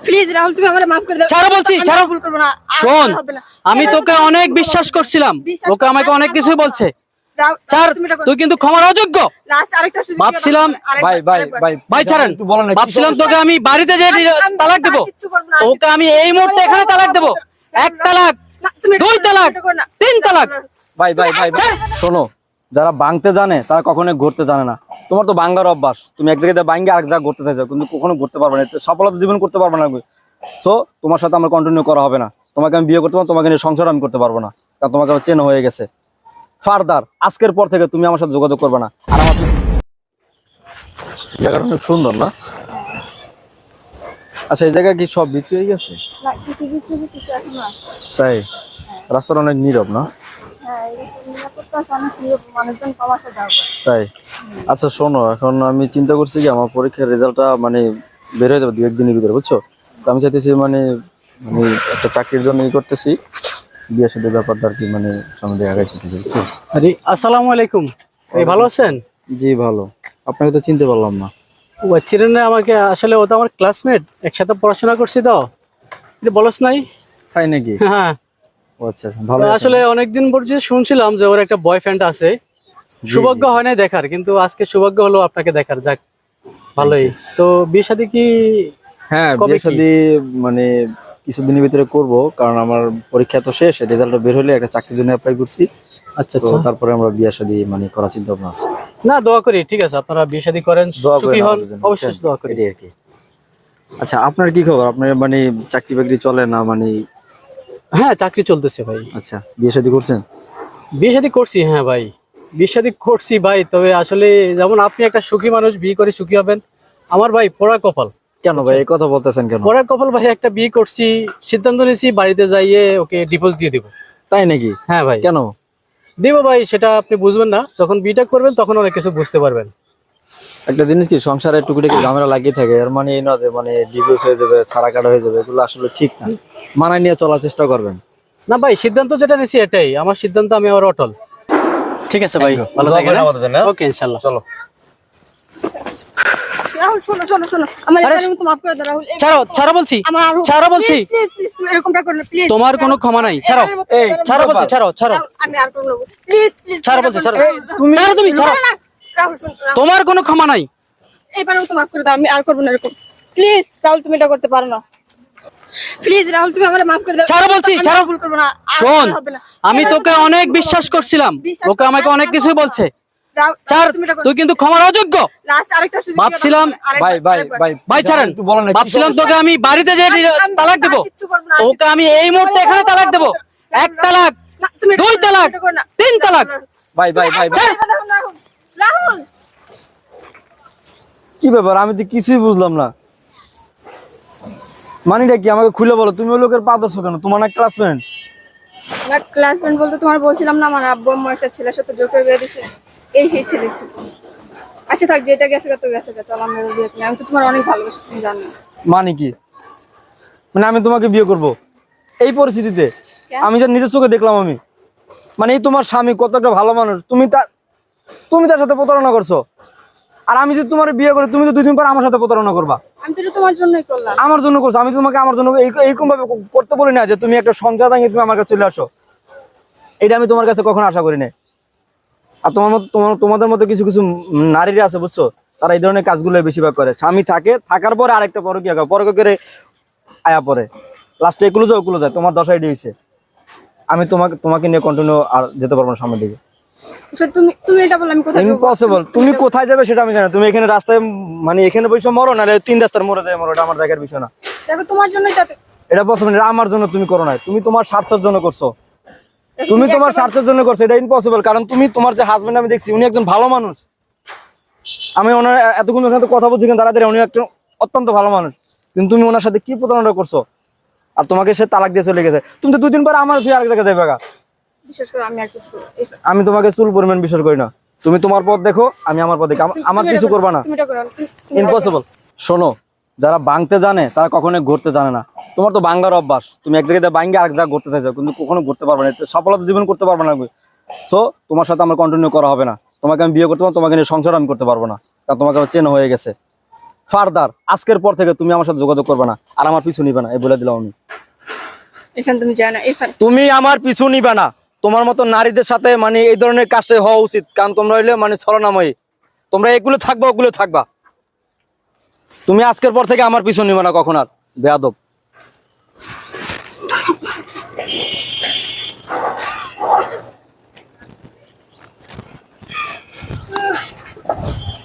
Please Rahul তুমি আমারে মাফ করে দাও। ছাড়ো বলছি, আমি ছাড়ো। ভুল করব না। আর শোন আমি তোকে অনেক বিশ্বাস করছিলাম। ওকে আমাকে অনেক কিছু বলছে। চার। তুই কিন্তু ক্ষমার অযোগ্য। ভাবছিলাম- ভাই ভাই ভাই ভাই ছাড়েন। ভাবছিলাম তোকে আমি বাড়িতে যে তালাক দেবো। ওকে আমি এই মুহূর্তে এখানে তালাক দেবো। এক তালাক দুই তালাক। তিন তালাক। ভাই ভাই ভাই ভাই, শোনো যারা বাংতে জানে তারা কখনোই ঘুরতে জানে না। তোমার তো বাঙ্গার অভ্যাস। তুমি এক জায়গায় বাঙ্গে আরেক জায়গায় ঘুরতে চাইছো কিন্তু কখনো ঘুরতে পারবে না। সফলতা জীবন করতে পারবে না সো তোমার সাথে আমার কন্টিনিউ করা হবে না। তোমাকে আমি বিয়ে করতে পারব তোমাকে নিয়ে সংসার আমি করতে পারব না। কারণ তোমাকে আমার চেন হয়ে গেছে। ফার্দার আজকের পর থেকে তুমি আমার সাথে যোগাযোগ করবে না। আর আমার জায়গাটা অনেক সুন্দর না? আচ্ছা এই জায়গায় কি সব বিক্রি হয়ে গেছে? না, কিছু কিছু কিছু এখনও আছে। তাই? রাস্তাটা অনেক নীরব না? তাই? আচ্ছা শোনো এখন আমি চিন্তা করছি কি আমার পরীক্ষার রেজাল্টটা মানে বের হয়ে যাবে দু একদিনের ভিতরে বুঝছ? তো আমি চাইতেছি মানে মানে একটা চাকরির জন্য ই করতেছি বিয়ে সাথে ব্যাপারটা আর কি মানে সামনে আগাইছি আরে আসসালামু আলাইকুম। এই ভালো আছেন? জি ভালো। আপনাকে তো চিনতে পারলাম না। ও চিনেন না আমাকে আসলে ও তো আমার ক্লাসমেট একসাথে পড়াশোনা করছি তো। এটা বলস নাই? তাই নাকি? হ্যাঁ। আচ্ছা আচ্ছা ভালো আসলে অনেকদিন পর্যন্ত শুনছিলাম যে ওর একটা বয়ফ্রেন্ড আছে। সৌভাগ্য হয় না দেখার কিন্তু আজকে সৌভাগ্য হলো আপনাকে দেখার যাক ভালোই। তো বিয়ে শাদী কি হ্যাঁ বিয়ে শাদী মানে কিছুদিনের ভিতরে করব কারণ আমার পরীক্ষা তো শেষ রেজাল্টটা বের হলে একটা চাকরির জন্য অ্যাপ্লাই করছি। আচ্ছা আচ্ছা। তারপরে আমরা বিয়ে শাদী মানে করার চিন্তা ভাবনা আছে। না দোয়া করি ঠিক আছে আপনারা বিয়ে শাদী করেন সুখী হন অবশ্যই দোয়া করি। আর কি। আচ্ছা আপনার কি খবর? আপনার মানে চাকরি বাকরি চলে না মানে হ্যাঁ চাকরি চলতেছে ভাই। আচ্ছা বিয়ে শাদী করছেন? বিয়ে শাদী করছি হ্যাঁ ভাই। বিয়ে শাদী করছি ভাই তবে আসলে যেমন আপনি একটা সুখী মানুষ বিয়ে করে সুখী হবেন। আমার ভাই পোড়া কপাল। কেন ভাই এই কথা বলতেছেন কেন? পোড়া কপাল ভাই একটা বিয়ে করছি সিদ্ধান্ত নিয়েছি বাড়িতে যাইয়ে ওকে ডিভোর্স দিয়ে দিব। তাই নাকি? হ্যাঁ ভাই। কেন? দিব ভাই সেটা আপনি বুঝবেন না। যখন বিয়েটা করবেন তখন অনেক কিছু বুঝতে পারবেন। একটা জিনিস কি সংসারে টুকুটাকি ঝামেলা লাগিয়ে থাকে এর মানে এই না যে মানে ডিভোর্স হয়ে যাবে ছাড়া কাটা হয়ে যাবে এগুলো আসলে ঠিক না মানায় নিয়ে চলার চেষ্টা করবেন না ভাই সিদ্ধান্ত যেটা নিয়েছি এটাই আমার সিদ্ধান্ত আমি আমার অটল ঠিক আছে ভাই ভালো দোয়া থাকেন আমাদের জন্য, হ্যাঁ? ওকে ইনশাল্লাহ চলো রাহুল, শোনো, শোনো, শোনো। আমার আরে, মাফ করে দাও, রাহুল। ছাড়ো ছাড়ো বলছি আমার ছাড়ো বলছি Please, please, please, তুমি এরকমটা করো না, তোমার কোনো ক্ষমা নাই ছাড়ো এই, ছাড়ো বলছি ছাড়ো ছাড়ো রাহুল, আমি আর করব না। Please, please, ছাড়ো বলছি, ছাড়ো। না। ছাড়ো তুমি, ছাড়ো। তোমার কোনো ক্ষমা নাই। এবারের মতো মাফ করে দাও, আমি আর করব না এরকম। Please, রাহুল, তুমি এটা করতে পারো না। Please, রাহুল, তুমি আমারে মাফ করে দাও। ছাড়ো বলছি, ছাড়ো। ভুল করব না, শোন আমি তোকে অনেক বিশ্বাস করছিলাম। ওকে আমাকে অনেক কিছু বলছে। চার। তুই কিন্তু ক্ষমার অযোগ্য। ভাবছিলাম- ভাই ভাই ভাই ভাই ছাড়েন। একটু বলেন না, কি ভাবছিলাম তোকে আমি বাড়িতে যে তালাক দেবো। ওকে আমি এই মুহূর্তে এখানে তালাক দেবো। এক তালাক দুই তালাক। তিন তালাক। ভাই ভাই ভাই ভাই। রাহুল, কি ব্যাপার? আমি তো কিছুই বুঝলাম না। মানিটা কি? আমাকে খুলে বলো তুমি ওই লোকের পা ধরছো কেন? তোমার না ক্লাসমেট না ক্লাসমেট বলতে তোমার বলছিলাম না আমার আব্বু আম্মু একটা ছেলের সাথে জোর করে বিয়ে দিছে। এই সেই ছেলে ছিল। আচ্ছা থাক যেটা গেছে গা তো গেছে চল আমরা বিয়ে করি। আমি তো তোমার অনেক ভালোবাসি তুমি জানো। মানে কি? মানে আমি তোমাকে বিয়ে করব। এই পরিস্থিতিতে আমি যা নিজের চোখে দেখলাম আমি। মানে এই তোমার স্বামী কত একটা ভালো মানুষ। তুমি তার তুমি তার সাথে প্রতারণা করছ। আর আমি যদি তোমার বিয়ে করি তুমি তো দুই দিন পর আমার সাথে প্রতারণা করবা। আমি তো তোমার জন্যই করলাম। আমার জন্য করছ। আমি তোমাকে আমার জন্য এইরকম ভাবে করতে বলি না যে তুমি একটা সংসার ভাঙিয়ে তুমি আমার কাছে চলে আসো। এটা আমি তোমার কাছে কখনো আশা করি না আর তোমার মতো তোমার তোমাদের মতো কিছু কিছু নারীরা আছে বুঝছ? তারা এই ধরনের কাজগুলো বেশিরভাগ করে। স্বামী থাকে থাকার পরে আরেকটা পরকিয়া করে। পরকে করে আয়া পরে লাস্টে এগুলো যায় ওগুলো যায় তোমার দশাই দিয়েছে আমি তোমাকে তোমাকে নিয়ে কন্টিনিউ আর যেতে পারব না সামনের দিকে। তুমি তুমি এটা বলে আমি কোথায় ইম্পসিবল তুমি কোথায় যাবে সেটা আমি জানি তুমি এখানে রাস্তায় মানে এখানে বসে মরো না তিন রাস্তার যায় মরো এটা আমার দেখার বিষয় না। দেখো তোমার জন্যই তাতে এটা পসিবল এটা আমার জন্য তুমি করো না তুমি তোমার স্বার্থের জন্য করছ। তুমি তোমার স্বার্থের জন্য করছ এটা ইম্পসিবল কারণ তুমি তোমার যে হাজবেন্ড আমি দেখছি উনি একজন ভালো মানুষ। আমি ওনার এতক্ষণ সাথে কথা বলছি কিন্তু দাঁড়াতে উনি একজন অত্যন্ত ভালো মানুষ। কিন্তু তুমি ওনার সাথে কি প্রতারণা করছ? আর তোমাকে সে তালাক দিয়ে চলে গেছে। তুমি তো দুদিন পরে আমার ফিরে আরেক জায়গায় যাবে করে আমি আর কিছু তোমাকে চুল পরিমাণ বিশ্বাস করি না। তুমি তোমার পথ দেখো আমি আমার পথ দেখি। আমার কিছু করবা না। ইম্পসিবল শোনো যারা বাংতে জানে তারা কখনোই ঘুরতে জানে না। তোমার তো বাংলার অভ্যাস। তুমি এক জায়গায় বাঙ্গে আরেক জায়গায় ঘুরতে চাইছো কিন্তু কখনো ঘুরতে পারবে না। সফলতা জীবন করতে পারবে না। সো তোমার সাথে আমার কন্টিনিউ করা হবে না। তোমাকে আমি বিয়ে করতে পারব তোমাকে নিয়ে সংসার আমি করতে পারব না। কারণ তোমাকে আমার চেন হয়ে গেছে। ফার্দার আজকের পর থেকে তুমি আমার সাথে যোগাযোগ করবে না। আর আমার পিছু নিবে না এই বলে দিলাম আমি। তুমি আমার পিছু নিবে না। তোমার মতো নারীদের সাথে মানে এই ধরনের কাজটা হওয়া উচিত, কারণ তোমরা হইলে মানে ছলনাময়ী। তোমরা এগুলো থাকবা, ওগুলো থাকবা। তুমি আজকের পর থেকে আমার পিছন নিবে না কখন আর। বেয়াদব।